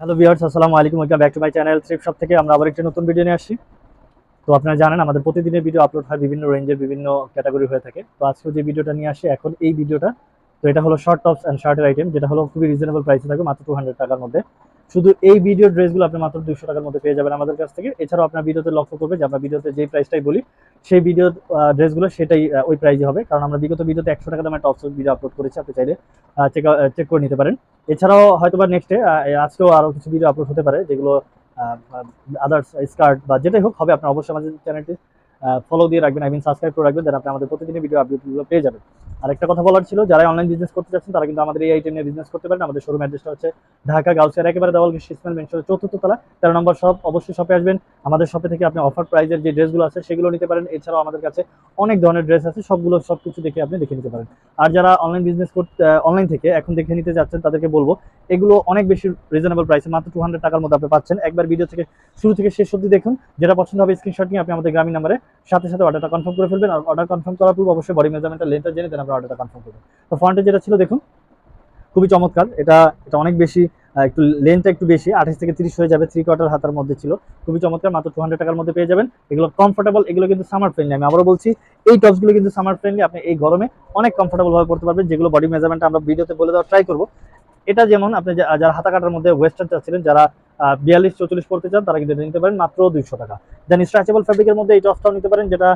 Hello viewers, আসসালামু আলাইকুম। Welcome back to my channel trip shop থেকে আমরা আবার একটা নতুন ভিডিও নিয়ে আসি তো আপনারা জানেন, আমাদের প্রতিদিনের ভিডিও আপলোড হয় বিভিন্ন রেঞ্জের বিভিন্ন ক্যাটাগরি হয়ে থাকে। তো আজকে যে ভিডিওটা নিয়ে আসি, এখন এই ভিডিওটা তো এটা হলো শর্ট টপস অ্যান্ড শার্টের আইটেম যেটা হলো খুবই রিজনেবল প্রাইসে থাকে মাত্র টু হান্ড্রেড টাকার মধ্যে। শুধু এই ভিডিও ড্রেসগুলো আপনি মাত্র দুশো টাকার মধ্যে পেয়ে যাবেন আমাদের কাছ থেকে। এছাড়াও আপনার ভিডিওতে লক্ষ্য করবে যে আমরা ভিডিওতে যে প্রাইসটাই বলি, সেই ভিডিও ড্রেসগুলো সেটাই ওই প্রাইসে হবে। কারণ আমরা বিগত ভিডিওতে একশো টাকা দামে টপস ভিডিও আপলোড করেছি, আপনি চাইলে চেক চেক করে নিতে পারেন। এছাড়াও হয়তো বা নেক্সটে আজকেও আরও কিছু ভিডিও আপলোড হতে পারে, যেগুলো আদার্স স্কার্ট বা যেটাই হোক, হবে। আপনার অবশ্যই আমাদের চ্যানেলটি ফলো দিয়ে রাখবেন আই মিন সাবস্ক্রাইব করে রাখবেন দেন আপনি আমাদের প্রতিদিনই ভিডিও আপডেটগুলো পেয়ে যাবেন। আর একটা কথা বলার ছিল, যারা অনলাইন বিজনেস করতে চাচ্ছেন, তারা কিন্তু আমাদের এই আইটেম নিয়ে বিজনেস করতে পারেন। আমাদের শোরুম অ্যাড্রেসটা হচ্ছে ঢাকা গাউসিয়ার একেবারে দেওয়াল ইসমাইল মেনশনের চতুর্থ তলা, তেরো নম্বর শপ অবশ্যই শপে আসবেন। আমাদের শপে থেকে আপনি অফার প্রাইজের যে ড্রেসগুলো আছে, সেগুলো নিতে পারেন। এছাড়াও আমাদের কাছে অনেক ধরনের ড্রেস আছে, সবগুলো সব কিছু দেখে আপনি দেখে নিতে পারেন। আর যারা অনলাইন বিজনেস করতে অনলাইন থেকে এখন দেখে নিতে যাচ্ছেন, তাদেরকে বলব, এগুলো অনেক বেশি রিজনেবল প্রাইসে মাত্র টু হান্ড্রেড টাকার মধ্যে আপনি পাচ্ছেন। একবার ভিডিও থেকে, শুরু থেকে শেষ অবধি দেখুন। যেটা পছন্দ হবে স্ক্রিনশট নিয়ে আপনি আমাদের গ্রামীণ নাম্বারে সাথে সাথে অর্ডারটা কনফার্ম করে ফেলবেন। আর অর্ডার কনফার্ম করার পূর্বে অবশ্যই বডি মেজারমেন্টটা লেন্থটা জেনে দেন আপনি অর্ডারটা কনফার্ম করবেন। তো ফ্রন্টে যেটা ছিল দেখুন, খুবই চমৎকার। এটা এটা অনেক বেশি একটু লেন্থটা একটু বেশি, আঠাশ থেকে তিরিশ হয়ে যাবে থ্রি কোয়ার্টার হাতার মধ্যে ছিল। খুবই চমৎকার, মাত্র টু হান্ড্রেড টাকার মধ্যে পেয়ে যাবেন। এগুলো কমফোর্টেবল এগুলো কিন্তু সামার ফ্রেন্ডলি আমি আবারও বলছি, এই টপসগুলো কিন্তু সামার ফ্রেন্ডলি আপনি এই গরমে অনেক কমফোর্টেবল ভাবে পড়তে পারবেন। যেগুলো বডি মেজারমেন্ট আমরা ভিডিওতে বলে দেওয়ার ট্রাই করব। এটা যেমন আপনি যারা হাতা কাটার মধ্যে ওয়েস্টার্ন চাচ্ছিলেন যারা বিয়াল্লিশ চৌচল্লিশ পড়তে চান, তারা কিন্তু নিতে পারেন মাত্র দুইশো টাকা। দেন স্ট্রেচেবল ফ্যাব্রিকের মধ্যে এই টপসটাও নিতে পারেন, যেটা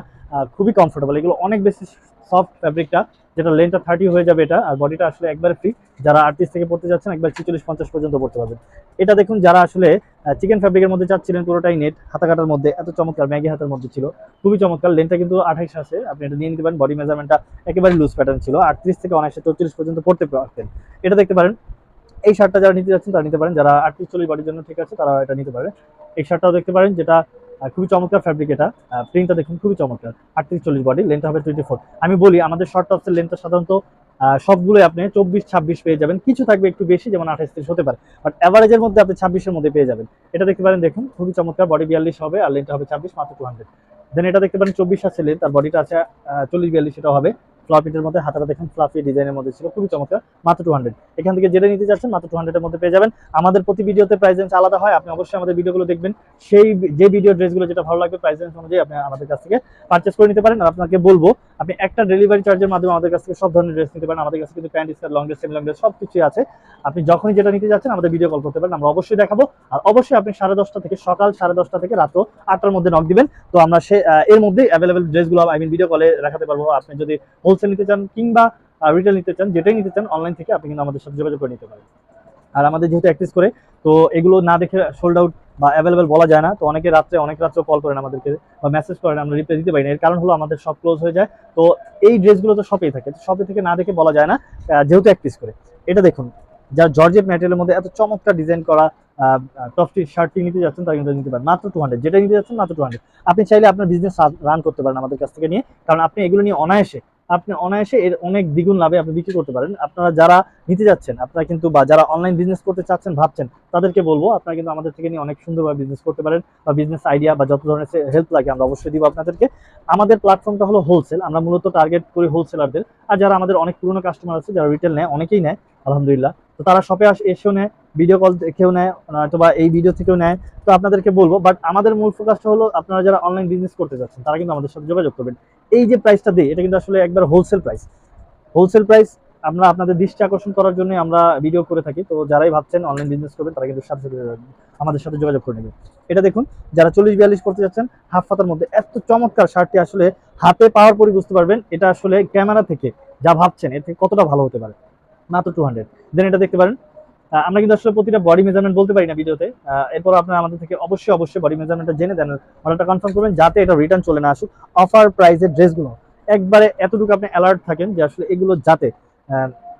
খুবই কমফোর্টেবল এগুলো অনেক বেশি সফট ফ্যাব্রিকটা যেটা লেন্থটা থার্টি হয়ে যাবে এটা, আর বডিটা আসলে একবার ফ্রি যারা আটত্রিশ থেকে পড়তে চাচ্ছেন একবার ছিচল্লিশ, পঞ্চাশ পর্যন্ত পড়তে পারবেন। এটা দেখুন, যারা আসলে চিকেন ফ্যাব্রিকের মধ্যে চাচ্ছিলেন, পুরোটাই নেট হাতা কাটার মধ্যে, এত চমৎকার, ম্যাগি হাতের মধ্যে ছিল। খুবই চমৎকার লেন্থটা কিন্তু আঠাইশ আছে, আপনি এটা নিয়ে নিতে পারেন। বডি মেজারমেন্টটা একেবারে লুজ প্যাটার্ন ছিল। আটত্রিশ থেকে অনায়াসে চৌত্রিশ পর্যন্ত পড়তে পারতেন। এটা দেখতে পারেন এই শার্টটা যারা নিতে যাচ্ছেন তারা নিতে পারেন। যারা আটত্রিশ চল্লিশ বডির জন্য ঠিক আছে তারা এটা নিতে পারেন এই শার্টটাও দেখতে পারেন, যেটা খুবই চমৎকার ফ্যাব্রিক এটা। প্রিন্টটা দেখুন, খুবই চমৎকার। আটত্রিশ চল্লিশ বডি লেন্থ হবে টোয়েন্টি ফোর আমি বলি, আমাদের শর্ট টপসের লেন্থটা সাধারণত সবগুলোই আপনি চব্বিশ, ছাব্বিশ পেয়ে যাবেন। কিছু থাকবে একটু বেশি, যেমন আঠাশ, তিরিশ হতে পারে। বাট অ্যাভারেজের মধ্যে আপনি ছাব্বিশের মধ্যে পেয়ে যাবেন। এটা দেখতে পারেন, দেখুন, খুবই চমৎকার। বডি বিয়াল্লিশ হবে আর লেন্থটা হবে ছাব্বিশ, মাত্র টু হান্ড্রেড দেন এটা দেখতে পারেন, চব্বিশ আছে লেন্থ আর বডিটা আছে চল্লিশ, বিয়াল্লিশ সেটা হবে। ফ্লাফিটের মধ্যে হাতাটা দেখেন ফ্লাফি ডিজাইনের মধ্যে ছিল, খুবই চমৎকার। মাত্র টু হান্ড্রেড এখান থেকে যেটা নিতে চাচ্ছেন, মাত্র টু হান্ড্রেডের মধ্যে পেয়ে যাবেন। আমাদের প্রতি ভিডিওতে প্রাইস রেঞ্জ আলাদা হয়, আপনি অবশ্যই আমাদের ভিডিওগুলো দেখবেন। সেই, যে ভিডিও ড্রেসগুলো যেটা ভালো লাগবে প্রাইস রেঞ্জ অনুযায়ী আপনি আমাদের কাছ থেকে পারচেস করে নিতে পারেন। আর আপনাকে বলব আপনি একটা ডেলিভারি চার্জের মাধ্যমে আমাদের কাছ থেকে সব ধরনের ড্রেস নিতে পারেন। আমাদের কাছে কিন্তু pant skirt long dress semi long dress সব কিছুই আছে। আপনি যখনই যেটা নিতে যাচ্ছেন, আমাদের ভিডিও কল করতে পারেন, আমরা অবশ্যই দেখাবো। আর অবশ্যই আপনি সাড়ে দশটা থেকে সকাল সাড়ে দশটা থেকে রাত্র আটটার মধ্যে নক দিবেন। তো আমরা সে এর মধ্যেই অ্যাভেলেবেল ড্রেসগুলো আই মিন ভিডিও কলে দেখাতে পারব। আপনি যদি হোলসেল নিতে চান কিংবা রিটেল নিতে চান, যেটাই নিতে চান অনলাইন থেকে আপনি কিন্তু আমাদের সাথে যোগাযোগ করে নিতে পারেন। আর আমাদের যেহেতু অ্যাক্সেস করে, তো এগুলো না দেখে সোল্ড আউট বা অ্যাভেলেবেল বলা যায় না। তো অনেকে রাত্রে, অনেক রাত্রে কল করেন আমাদেরকে বা মেসেজ করেন, আমরা রিপ্লাই দিতে পারি না। এর কারণ হলো আমাদের সব ক্লোজ হয়ে যায়। তো এই ড্রেসগুলো তো শপেই থাকে। শপে থেকে না দেখে বলা যায় না যেহেতু অ্যাক্টিস করে। এটা দেখুন যা জর্জেট ম্যাটেরিয়ালের মধ্যে এত চমৎকার ডিজাইন করা টপটি শার্টটি নিতে যাচ্ছেন, তারা কিন্তু নিতে পারেন। মাত্র টু হান্ড্রেড যেটা নিতে যাচ্ছেন, মাত্র টু হান্ড্রেড আপনি চাইলে আপনার বিজনেস রান করতে পারেন আমাদের কাছ থেকে নিয়ে। কারণ আপনি এগুলো নিয়ে অনায়াসে আপনি অনায়াসে এর অনেক দ্বিগুণ লাভে আপনি বিক্রি করতে পারেন। আপনারা যারা নিতে যাচ্ছেন, আপনারা কিন্তু বা যারা অনলাইন বিজনেস করতে চাচ্ছেন, ভাবছেন, তাদেরকে বলব, আপনারা কিন্তু আমাদের থেকে নিয়ে অনেক সুন্দরভাবে বিজনেস করতে পারেন বা বিজনেস আইডিয়া বা যত ধরনের হেল্প লাগে আমরা অবশ্যই দিব আপনাদেরকে। আমাদের প্ল্যাটফর্মটা হলো হোলসেল আমরা মূলত টার্গেট করি হোলসেলারদের আর যারা আমাদের অনেক পুরনো কাস্টমার আছে, যারা রিটেল নেয়, অনেকেই নেয়, আলহামদুলিল্লাহ। তো তারা শপে আস এসেও নেয় ভিডিও কল দেখেও নেয় অথবা এই ভিডিও থেকেও নেয়। তো আপনাদেরকে বলব বাট আমাদের মূল ফোকাসটা হলো আপনারা যারা অনলাইন বিজনেস করতে চাচ্ছেন তারা কিন্তু আমাদের সাথে যোগাযোগ করবেন। এই যে প্রাইসটা দিই, এটা কিন্তু আসলে একবার হোলসেল প্রাইস হোলসেল প্রাইস আমরা আপনাদের দৃষ্টি আকর্ষণ করার জন্য আমরা ভিডিও করে থাকি। তো যারাই ভাবছেন অনলাইন বিজনেস করবেন, তারা কিন্তু সাথে সাথে আমাদের সাথে যোগাযোগ করে নেবেন। এটা দেখুন, যারা চল্লিশ বিয়াল্লিশ করতে যাচ্ছেন, হাফ ফাতার মধ্যে এত চমৎকার শার্টটি আসলে হাতে পাওয়ার পরই বুঝতে পারবেন, এটা আসলে ক্যামেরা থেকে যা ভাবছেন, এর থেকে কতটা ভালো হতে পারে। মাত্র টু হান্ড্রেড দেন এটা দেখতে পারেন আমরা কিন্তু আসলে প্রতিটা বডি মেজারমেন্ট বলতে পারি না ভিডিওতে। এরপর আপনারা আমাদের থেকে অবশ্যই অবশ্যই বডি মেজারমেন্টটা জেনে দেন অর্ডারটা কনফার্ম করবেন, যাতে এটা রিটার্ন চলে না আসুক। অফার প্রাইসের ড্রেসগুলো একবারে এতটুকু আপনি অ্যালার্ট থাকেন যে আসলে এগুলো যাতে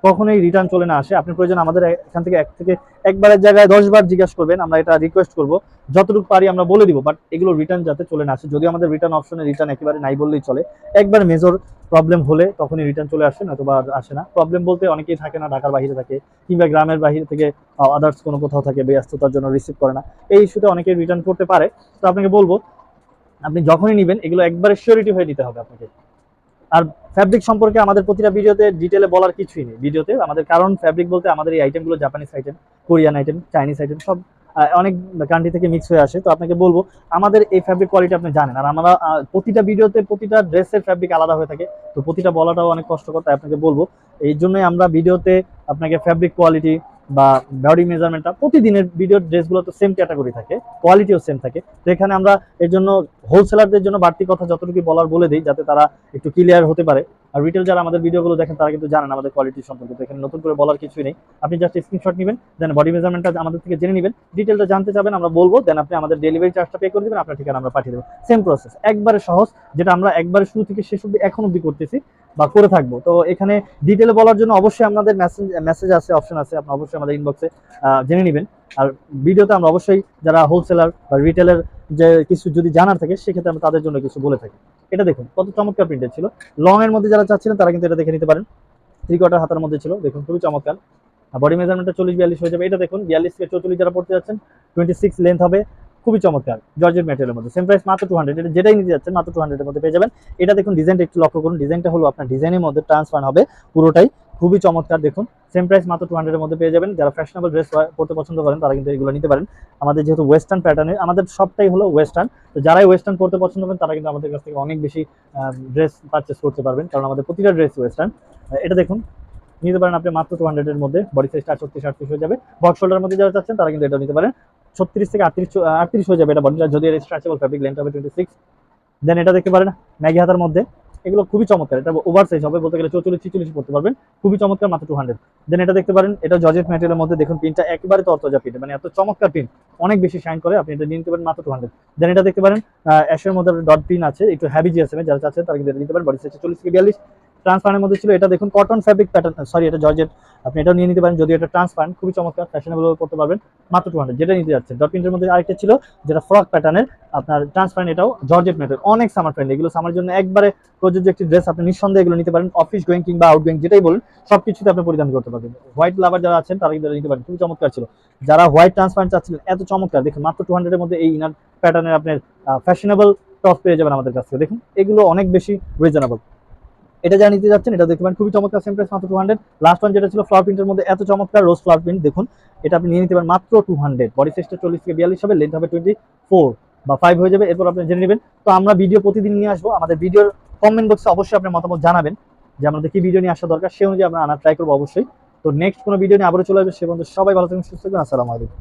কখনোই রিটার্ন চলে না আসে। আপনি প্রয়োজন আমাদের এখান থেকে এক থেকে একবারের জায়গায় দশ বার জিজ্ঞাসা করবেন, আমরা এটা রিকোয়েস্ট করব। যতটুকু পারি আমরা বলে দিব বাট এগুলো রিটার্ন যাতে চলে না আসে। যদি আমাদের রিটার্ন অপশনে রিটার্ন একেবারে নাই বললেই চলে, একবার মেজর প্রবলেম হলে তখনই রিটার্ন চলে আসে না বা আসে না। প্রবলেম বলতে অনেকেই থাকে না, ঢাকার বাহিরে থাকে, কিংবা গ্রামের বাহিরে থেকে আদার্স কোনো কোথাও থাকে, ব্যস্ততার জন্য রিসিভ করে না। এই ইস্যুতে অনেকেই রিটার্ন করতে পারে। তো আপনাকে বলব, আপনি যখনই নেবেন, এগুলো একবারে শিওরিটি হয়ে নিতে হবে আপনাকে। আর ফ্যাব্রিক সম্পর্কে আমাদের প্রতিটা ভিডিওতে ডিটেলে বলার কিছুই নেই। ভিডিওতে আমাদের কারণ ফ্যাব্রিক বলতে আমাদের এই আইটেমগুলো Japanese item Korean item Chinese item সব অনেক কান্ট্রি থেকে মিক্স হয়ে আসে। তো আপনাকে বলব, আমাদের এই ফ্যাব্রিক কোয়ালিটি আপনি জানেন। আর আমরা প্রতিটা ভিডিওতে প্রতিটা ড্রেসের ফ্যাব্রিক আলাদা হয়ে থাকে। তো প্রতিটা বলাটাও অনেক কষ্টকর, তাই আপনাকে বলব। এই জন্যই আমরা ভিডিওতে আপনাকে ফ্যাব্রিক কোয়ালিটি বা বডি মেজারমেন্টটা প্রতিদিনের ভিডিওর ড্রেসগুলো তো সেম ক্যাটাগরি থাকে কোয়ালিটিও সেম থাকে। তো এখানে আমরা এর জন্য হোলসেলারদের জন্য বাড়তি কথা যতটুকু বলার বলে দিই, যাতে তারা একটু ক্লিয়ার হতে পারে। আর রিটেল যারা আমাদের ভিডিওগুলো দেখেন, তারা কিন্তু জানেন আমাদের কোয়ালিটি সম্পর্কে। তো এখানে নতুন করে বলার কিছুই নেই। আপনি জাস্ট স্ক্রিনশট নেবেন দেন বডি মেজারমেন্টটা আমাদের থেকে জেনে নেবেন। ডিটেলটা জানতে চাবেন, আমরা বলব দেন আপনি আমাদের ডেলিভারি চার্জটা পে করে দেবেন, আপনার ঠিকানা আমরা পাঠিয়ে দেবো। সেম প্রসেস একবারে সহজ, যেটা আমরা একবারে শুরু থেকে শেষ অব্দি এখন অব্দি করতেছি। বা করে থাকব। তো এখানে ডিটেলে বলার জন্য অবশ্যই আমাদের মেসেজ আছে অপশন আছে আপনি অবশ্যই আমাদের ইনবক্সে জেনে নেবেন। আর ভিডিওতে আমরা অবশ্যই যারা হোলসেলার বা রিটেলের যে কিছু যদি জানার থাকে, সেক্ষেত্রে আমরা তাদের জন্য কিছু বলে থাকি। এটা দেখুন, কত চমৎকার প্রিন্টেড ছিল। লং এর মধ্যে যারা চাচ্ছিলেন, তারা কিন্তু এটা দেখে নিতে পারেন। থ্রি কোয়ার্টার হাতার মধ্যে ছিল, দেখুন, খুবই চমৎকার। বডি মেজারমেন্টটা চল্লিশ, বিয়াল্লিশ হয়ে যাবে। এটা দেখুন, বিয়াল্লিশ থেকে চৌচল্লিশ যারা পড়তে যাচ্ছেন টোয়েন্টি সিক্স লেন্থ হবে। খুবই চমৎকার, জর্জের ম্যাটেরিয়ালের মধ্যে। সেম প্রাইস মাত্র টু হান্ড্রেড এটা যেটাই নিতে যাচ্ছেন মাত্র টু হান্ড্রেডের মধ্যে পেয়ে যাবেন। এটা দেখুন ডিজাইনটা একটু লক্ষ্য করুন। ডিজাইনটা হলো আপনার ডিজাইনের মধ্যে ট্রান্সফার হবে পুরোটাই। খুবই চমৎকার, দেখুন। সেম প্রাইস মাত্র টু হান্ড্রেডের মধ্যে পেয়ে যাবেন। যারা ফ্যাশনেবল ড্রেস পড়তে পছন্দ করেন, তারা কিন্তু এগুলো নিতে পারেন। আমাদের যেহেতু ওয়েস্টার্ন প্যাটার্নের আমাদের সবটাই হলো ওয়েস্টার্ন তো যারাই ওয়েস্টার্ন পড়তে পছন্দ করেন, তারা কিন্তু আমাদের কাছ থেকে অনেক বেশি ড্রেস পারচেস করতে পারবেন। কারণ আমাদের প্রতিটা ড্রেস ওয়েস্টার্ন এটা দেখুন, নিতে পারেন আপনি মাত্র টু হান্ড্রেডের মধ্যে। বডি সাইজটা ছত্রিশ আটত্রিশ হয়ে যাবে। বক্স শোল্ডারের মধ্যে যারা চাচ্ছেন, তারা কিন্তু এটা নিতে পারেন। ছত্রিশ থেকে আটত্রিশ আটত্রিশ হয়ে যাবে এটা বডিটা যদি স্ট্রেচেবল ফ্যাব্রিক লেন্থ হবে টোয়েন্টি সিক্স দেন এটা দেখতে পারেন, ম্যাগি হাতার মধ্যে। এগুলো খুবই চমৎকার। এটা ওভার সাইজ হবে বলতে গেলে চৌচল্লিশ, ছিচল্লিশ পড়তে পারবেন। খুবই চমৎকার, মাত্র টু হান্ড্রেড দেন এটা দেখতে পারেন, এটা জর্জেট ম্যাটেরিয়ালের মধ্যে দেখুন পিনটা একেবারে তরতজা পিন মানে এত চমৎকার পিন অনেক বেশি শাইন করে, আপনি এটা নিতে পারেন, মাত্র টু হান্ড্রেড দেন এটা দেখতে পারেন অ্যাশের মধ্যে ডট পিন আছে, একটু হ্যাভি জিএসএম যারা চাচ্ছেন, তারা কিন্তু এটা নিতে পারেন। বডি সাইজ চল্লিশ থেকে বিয়াল্লিশ। ট্রান্সপারেন্টের মধ্যে ছিল, এটা দেখুন কটন ফ্যাব্রিক প্যাটার্ন সরি এটা জর্জেট, আপনি এটাও নিয়ে নিতে পারেন যদি এটা ট্রান্সপারেন্ট খুবই চমৎকার ফ্যাশনেবল করতে পারবেন, মাত্র টু হান্ড্রেড যেটা নিতে যাচ্ছে। ডট প্রিন্টের মধ্যে আরেকটা ছিল, যেটা ফ্রক প্যাটার্নের আপনার ট্রান্সপারেন্ট এটাও জর্জেট মেটের অনেক সামার ফ্রেন্ড এগুলো সামার জন্য একবারে প্রযোজ্য একটি ড্রেস আপনি নিঃসন্দেহে এগুলো নিতে পারেন অফিস গোয়িং কিংবা আউট গোয়িং যেটাই বলুন সব কিছুতে আপনি পরিধান করতে পারবেন। হোয়াইট লাভার যারা আছেন, তারা কিন্তু নিতে পারেন, খুবই চমৎকার ছিল। যারা হোয়াইট ট্রান্সপারেন্ট চাচ্ছিলেন, এত চমৎকার, দেখুন মাত্র টু হান্ড্রেডের মধ্যে এই ইনার প্যাটার্নের আপনার ফ্যাশনেবল টপ পেয়ে যাবেন আমাদের কাছ থেকে। দেখুন, এগুলো অনেক বেশি রিজনেবল এটা যা নিতে যাচ্ছেন, এটা দেখতে পারেন, খুবই চমৎকার সেম প্রাইস মাত্র টু হান্ড্রেড লাস্ট ওয়ান যেটা ছিল ফ্লাওয়ার প্রিন্টের মধ্যে এত চমৎকার রোজ ফ্লাওয়ার প্রিন্ট দেখুন, এটা আপনি নিয়ে নিতে পারেন মাত্র টু হান্ড্রেড বডি সাইজটা চল্লিশ থেকে বিয়াল্লিশ হবে লেন্থ হবে টোয়েন্টি ফোর বা ফাইভ হয়ে যাবে, এরপর আপনি জেনে নেবেন। তো আমরা ভিডিও প্রতিদিন নিয়ে আসব, আমাদের ভিডিওর কমেন্ট বক্সে অবশ্যই আপনার মতামত জানাবেন, যে আমাদের কি ভিডিও নিয়ে আসা দরকার, সে অনুযায়ী আমরা আনার ট্রাই করব অবশ্যই। তো নেক্সট কোনো ভিডিও নিয়ে আবারও চলে আসবে, সে পর্যন্ত সবাই ভালো থাকবেন, সুস্থ থাকবেন, আসসালামু আলাইকুম।